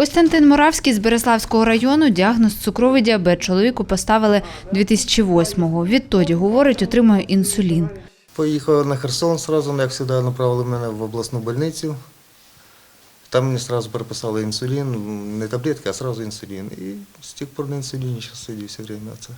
Костянтин Моравський з Береславського району діагноз цукровий діабет чоловіку поставили 2008-го. Відтоді, говорить, отримує інсулін. Поїхав на Херсон одразу, як завжди, направили мене в обласну больницю. Там мені одразу переписали інсулін, не таблетки, а одразу інсулін. І з тих пор на інсуліні зараз сидів все время. Це.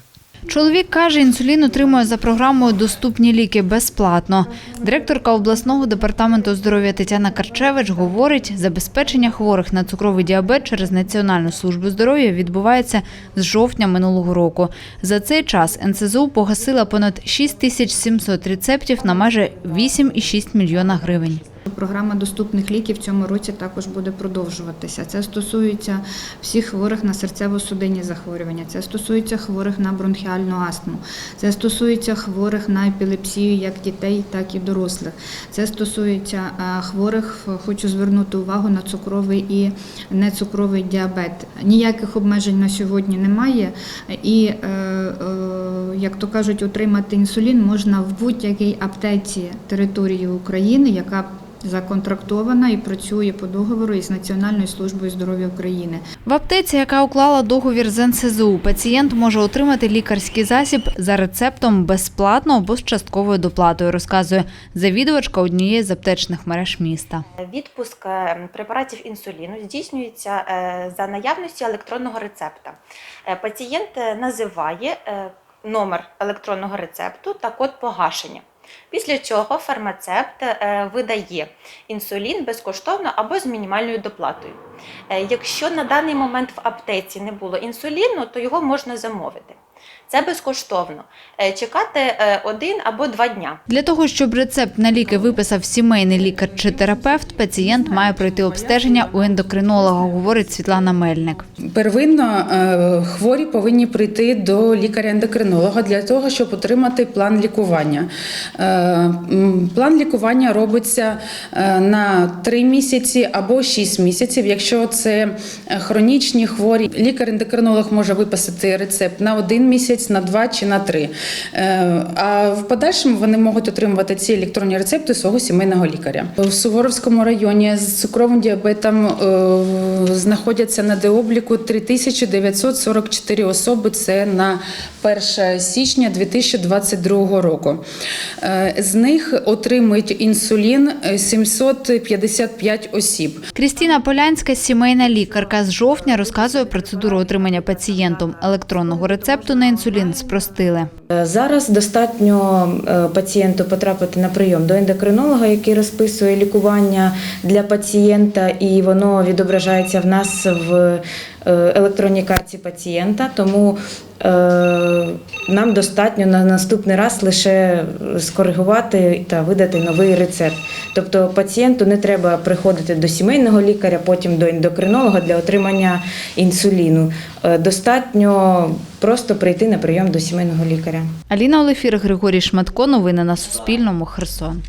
Чоловік каже, інсулін отримує за програмою «Доступні ліки» безплатно. Директорка обласного департаменту здоров'я Тетяна Карчевич говорить, забезпечення хворих на цукровий діабет через Національну службу здоров'я відбувається з жовтня минулого року. За цей час НСЗУ погасила понад 6700 рецептів на майже 8,6 мільйона гривень. Програма доступних ліків в цьому році також буде продовжуватися. Це стосується всіх хворих на серцево-судинні захворювання, це стосується хворих на бронхіальну астму, це стосується хворих на епілепсію як дітей, так і дорослих. Це стосується е, хворих, хочу звернути увагу на цукровий і нецукровий діабет. Ніяких обмежень на сьогодні немає, і, е, е, як то кажуть, отримати інсулін можна в будь-якій аптеці території України, яка законтрактована і працює по договору із Національною службою здоров'я України. В аптеці, яка уклала договір з НСЗУ, пацієнт може отримати лікарський засіб за рецептом безплатно або з частковою доплатою, розказує завідувачка однієї з аптечних мереж міста. Відпуск е, препаратів інсуліну здійснюється е, за наявності електронного рецепта. Е, Пацієнт називає номер електронного рецепту та код погашення. Після чого фармацевт е, видає інсулін безкоштовно або з мінімальною доплатою. Е, Якщо на даний момент в аптеці не було інсуліну, то його можна замовити. Це безкоштовно. Е, Чекати е, один або два дня. Для того, щоб рецепт на ліки виписав сімейний лікар чи терапевт, пацієнт має пройти обстеження у ендокринолога, говорить Світлана Мельник. Первинно е, хворі повинні прийти до лікаря-ендокринолога для того, щоб отримати план лікування. План лікування робиться на 3 місяці або 6 місяців. Якщо це хронічні хворі, лікар-ендокринолог може виписати рецепт на 1 місяць, на 2 чи на 3. Е, А в подальшому вони можуть отримувати ці електронні рецепти свого сімейного лікаря. В Суворовському районі з цукровим діабетом е, знаходяться на деобліку 3944 особи. Це на 1 січня 2022 року. Е, З них отримують інсулін е, 755 осіб. Крістіна Полянська, сімейна лікарка з жовтня, розказує процедуру отримання пацієнтом електронного рецепту на інсулін спростили. Е, Зараз достатньо е, пацієнту потрапити на прийом до ендокринолога, який розписує лікування для пацієнта, і воно відображається в нас в е, електронній карті пацієнта. Тому нам достатньо на наступний раз лише скоригувати та видати новий рецепт. Тобто пацієнту не треба приходити до сімейного лікаря, потім до ендокринолога для отримання інсуліну. Достатньо просто прийти на прийом до сімейного лікаря. Аліна Олефір, Григорій Шматко. Новини на Суспільному. Херсон.